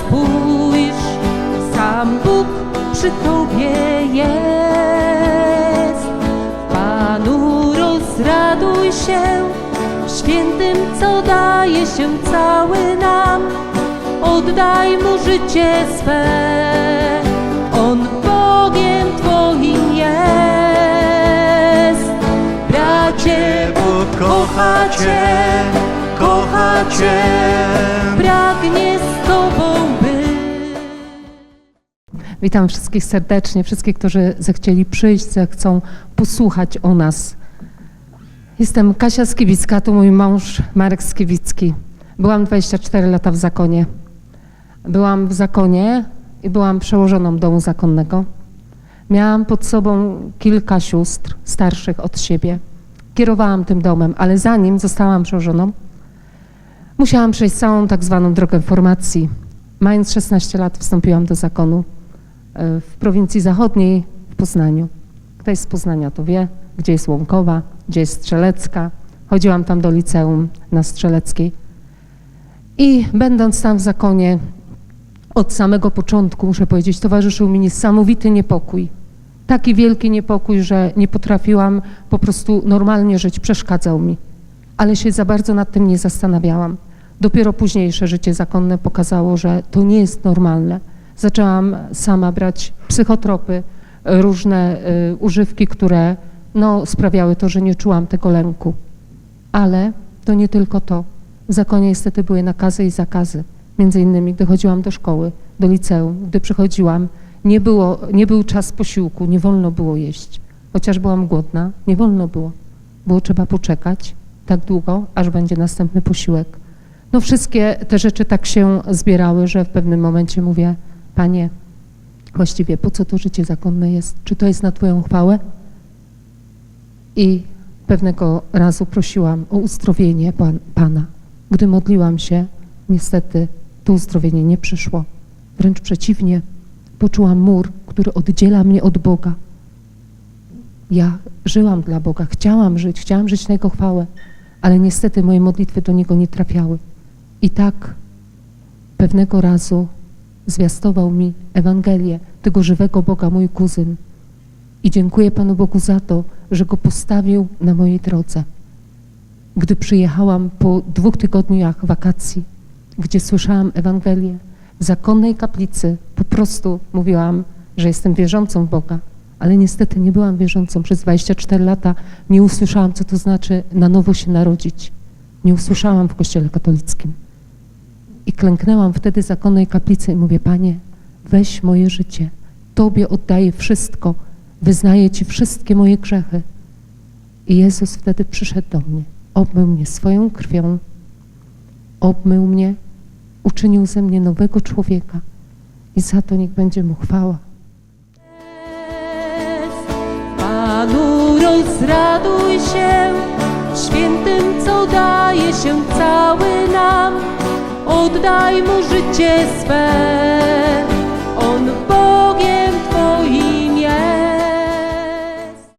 spójrz, sam Bóg przy tobie jest. Panu rozraduj się, świętym, co daje się cały nam. Oddaj mu życie swe, on Bogiem twoim jest. Bracie, Bóg kocha Cię, kocha Cię. Witam wszystkich serdecznie, wszystkich, którzy zechcieli przyjść, zechcą posłuchać o nas. Jestem Kasia Skiwicka, to mój mąż Marek Skiwicki. Byłam 24 lata w zakonie. Byłam w zakonie i byłam przełożoną domu zakonnego. Miałam pod sobą kilka sióstr starszych od siebie. Kierowałam tym domem, ale zanim zostałam przełożoną, musiałam przejść całą tak zwaną drogę formacji. Mając 16 lat wstąpiłam do zakonu w prowincji zachodniej w Poznaniu. Ktoś z Poznania to wie, gdzie jest Łąkowa, gdzie jest Strzelecka. Chodziłam tam do liceum na Strzeleckiej. I będąc tam w zakonie, od samego początku, muszę powiedzieć, towarzyszył mi niesamowity niepokój. Taki wielki niepokój, że nie potrafiłam po prostu normalnie żyć, przeszkadzał mi. Ale się za bardzo nad tym nie zastanawiałam. Dopiero późniejsze życie zakonne pokazało, że to nie jest normalne. Zaczęłam sama brać psychotropy, różne y, używki, które no, sprawiały to, że nie czułam tego lęku. Ale to nie tylko to. W zakonie niestety były nakazy i zakazy. Między innymi, gdy chodziłam do szkoły, do liceum, gdy przychodziłam, nie, było, nie był czas posiłku, nie wolno było jeść. Chociaż byłam głodna, nie wolno było. Było trzeba poczekać tak długo, aż będzie następny posiłek. No wszystkie te rzeczy tak się zbierały, że w pewnym momencie mówię, Panie, właściwie po co to życie zakonne jest? Czy to jest na Twoją chwałę? I pewnego razu prosiłam o uzdrowienie pan, Pana. Gdy modliłam się, niestety to uzdrowienie nie przyszło. Wręcz przeciwnie, poczułam mur, który oddziela mnie od Boga. Ja żyłam dla Boga, chciałam żyć, chciałam żyć na Jego chwałę, ale niestety moje modlitwy do Niego nie trafiały. I tak pewnego razu zwiastował mi Ewangelię tego żywego Boga mój kuzyn. I dziękuję Panu Bogu za to, że go postawił na mojej drodze. Gdy przyjechałam po dwóch tygodniach wakacji, gdzie słyszałam Ewangelię, w zakonnej kaplicy po prostu mówiłam, że jestem wierzącą w Boga, ale niestety nie byłam wierzącą. Przez 24 lata nie usłyszałam, co to znaczy na nowo się narodzić. Nie usłyszałam w kościele katolickim. I klęknęłam wtedy w zakonnej kaplicy i mówię, Panie, weź moje życie. Tobie oddaję wszystko. Wyznaję Ci wszystkie moje grzechy. I Jezus wtedy przyszedł do mnie. Obmył mnie swoją krwią. Obmył mnie. Uczynił ze mnie nowego człowieka. I za to niech będzie Mu chwała. Panu rozraduj się, świętym, co daje się cały nam. Oddaj mu życie swe, on Bogiem Twoim jest.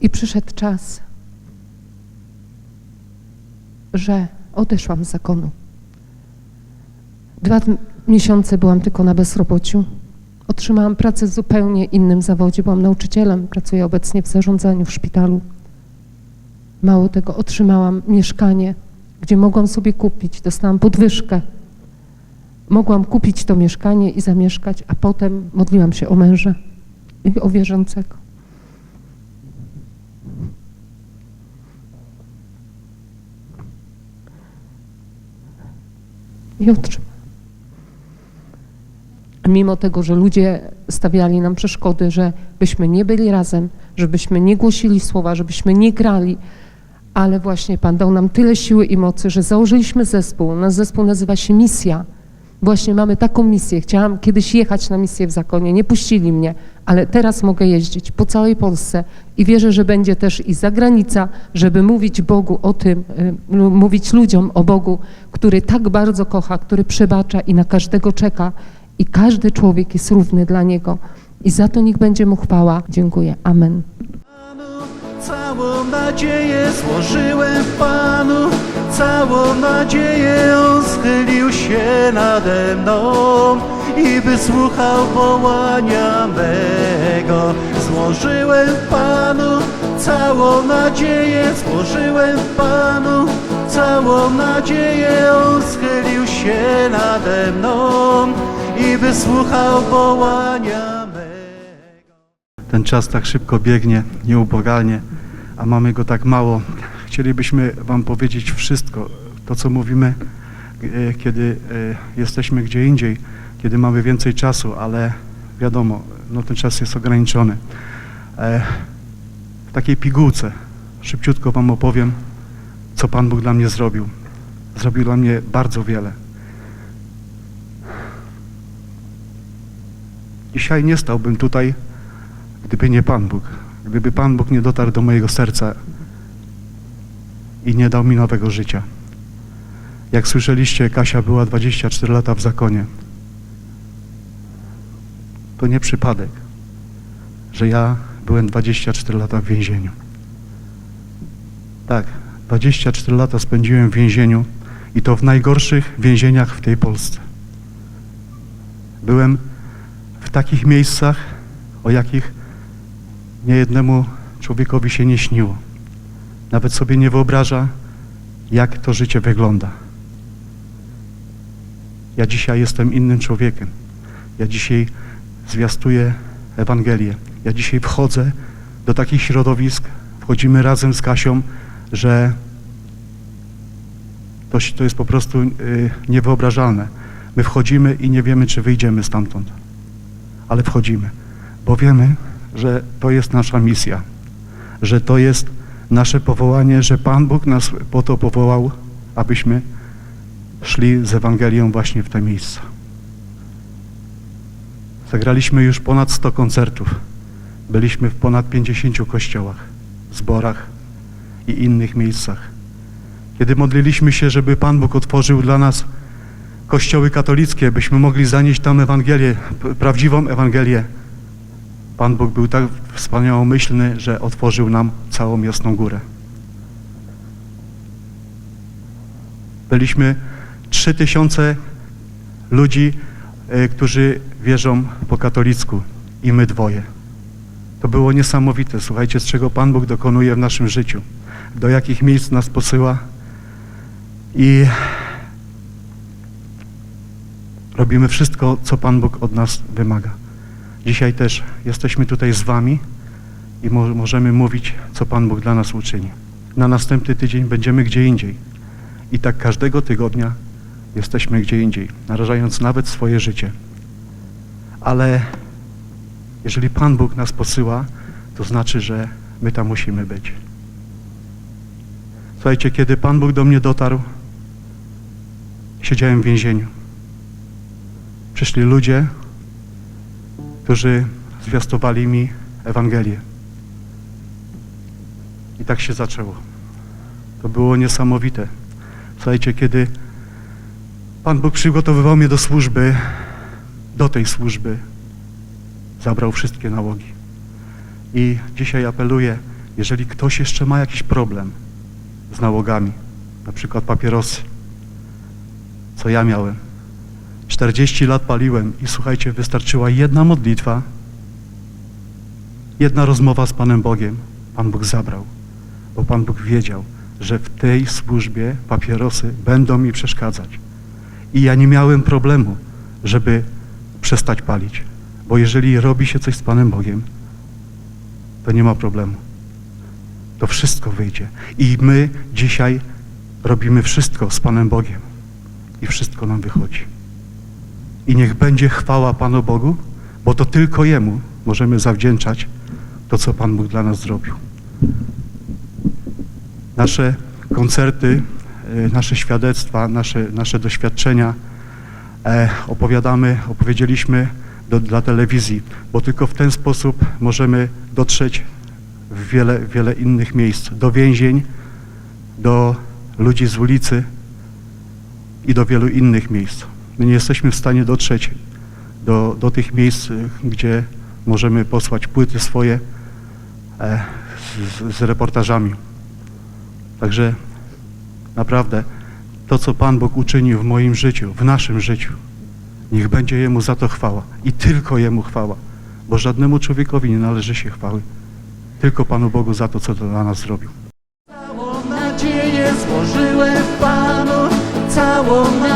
I przyszedł czas, że odeszłam z zakonu. Dwa miesiące byłam tylko na bezrobociu. Otrzymałam pracę w zupełnie innym zawodzie. Byłam nauczycielem, pracuję obecnie w zarządzaniu w szpitalu. Mało tego, otrzymałam mieszkanie, gdzie mogłam sobie kupić, dostałam podwyżkę. Mogłam kupić to mieszkanie i zamieszkać, a potem modliłam się o męża i o wierzącego. i otrzymałam. Mimo tego, że ludzie stawiali nam przeszkody, że byśmy nie byli razem, żebyśmy nie głosili słowa, żebyśmy nie grali, ale właśnie Pan dał nam tyle siły i mocy, że założyliśmy zespół. Nasz zespół nazywa się Misja. Właśnie mamy taką misję. Chciałam kiedyś jechać na misję w zakonie, nie puścili mnie, ale teraz mogę jeździć po całej Polsce i wierzę, że będzie też i zagranica, żeby mówić Bogu o tym, y, mówić ludziom o Bogu, który tak bardzo kocha, który przebacza i na każdego czeka i każdy człowiek jest równy dla Niego. I za to niech będzie Mu chwała. Dziękuję. Amen. Całą nadzieję złożyłem Panu, całą nadzieję schylił się nade mną i wysłuchał wołania mego. Złożyłem Panu całą nadzieję, złożyłem Panu całą nadzieję. On schylił się nade mną i wysłuchał wołania. Ten czas tak szybko biegnie, nieubłagalnie, a mamy go tak mało. Chcielibyśmy Wam powiedzieć wszystko, to co mówimy, e, kiedy e, jesteśmy gdzie indziej, kiedy mamy więcej czasu, ale wiadomo, no ten czas jest ograniczony. E, W takiej pigułce szybciutko Wam opowiem, co Pan Bóg dla mnie zrobił. Zrobił dla mnie bardzo wiele. Dzisiaj nie stałbym tutaj, gdyby nie Pan Bóg. Gdyby Pan Bóg nie dotarł do mojego serca i nie dał mi nowego życia. Jak słyszeliście, Kasia była 24 lata w zakonie. To nie przypadek, że ja byłem 24 lata w więzieniu. Tak, 24 lata spędziłem w więzieniu i to w najgorszych więzieniach w tej Polsce. Byłem w takich miejscach, o jakich niejednemu człowiekowi się nie śniło. Nawet sobie nie wyobraża, jak to życie wygląda. Ja dzisiaj jestem innym człowiekiem. Ja dzisiaj zwiastuję Ewangelię. Ja dzisiaj wchodzę do takich środowisk, wchodzimy razem z Kasią, że to, to jest po prostu y, niewyobrażalne. My wchodzimy i nie wiemy, czy wyjdziemy stamtąd. Ale wchodzimy, bo wiemy, że to jest nasza misja, że to jest nasze powołanie, że Pan Bóg nas po to powołał, abyśmy szli z Ewangelią właśnie w te miejsca. Zagraliśmy już ponad 100 koncertów. Byliśmy w ponad 50 kościołach, zborach i innych miejscach. Kiedy modliliśmy się, żeby Pan Bóg otworzył dla nas kościoły katolickie, byśmy mogli zanieść tam Ewangelię, prawdziwą Ewangelię, Pan Bóg był tak wspaniałomyślny, że otworzył nam całą Jasną Górę. Byliśmy 3000 ludzi, e, którzy wierzą po katolicku i my dwoje. To było niesamowite. Słuchajcie, z czego Pan Bóg dokonuje w naszym życiu, do jakich miejsc nas posyła i robimy wszystko, co Pan Bóg od nas wymaga. Dzisiaj też jesteśmy tutaj z Wami i mo- możemy mówić, co Pan Bóg dla nas uczyni. Na następny tydzień będziemy gdzie indziej. I tak każdego tygodnia jesteśmy gdzie indziej, narażając nawet swoje życie. Ale jeżeli Pan Bóg nas posyła, to znaczy, że my tam musimy być. Słuchajcie, kiedy Pan Bóg do mnie dotarł, siedziałem w więzieniu. Przyszli ludzie, którzy zwiastowali mi Ewangelię. I tak się zaczęło. To było niesamowite. Słuchajcie, kiedy Pan Bóg przygotowywał mnie do służby, do tej służby, zabrał wszystkie nałogi. I dzisiaj apeluję, jeżeli ktoś jeszcze ma jakiś problem z nałogami, na przykład papierosy, co ja miałem, 40 lat paliłem i słuchajcie, wystarczyła jedna modlitwa, jedna rozmowa z Panem Bogiem. Pan Bóg zabrał, bo Pan Bóg wiedział, że w tej służbie papierosy będą mi przeszkadzać. I ja nie miałem problemu, żeby przestać palić, bo jeżeli robi się coś z Panem Bogiem, to nie ma problemu. To wszystko wyjdzie. I my dzisiaj robimy wszystko z Panem Bogiem i wszystko nam wychodzi. I niech będzie chwała Panu Bogu, bo to tylko Jemu możemy zawdzięczać to, co Pan Bóg dla nas zrobił. Nasze koncerty, e, nasze świadectwa, nasze, nasze doświadczenia e, opowiadamy, opowiedzieliśmy do, dla telewizji, bo tylko w ten sposób możemy dotrzeć w wiele, wiele innych miejsc, do więzień, do ludzi z ulicy i do wielu innych miejsc. My nie jesteśmy w stanie dotrzeć do, do tych miejsc, y, gdzie możemy posłać płyty swoje e, z, z reportażami. Także Naprawdę, to co Pan Bóg uczynił w moim życiu, w naszym życiu, niech będzie Jemu za to chwała i tylko Jemu chwała, bo żadnemu człowiekowi nie należy się chwały, tylko Panu Bogu za to, co dla nas zrobił. Całą nadzieję złożyłem Panu, całą nadzieję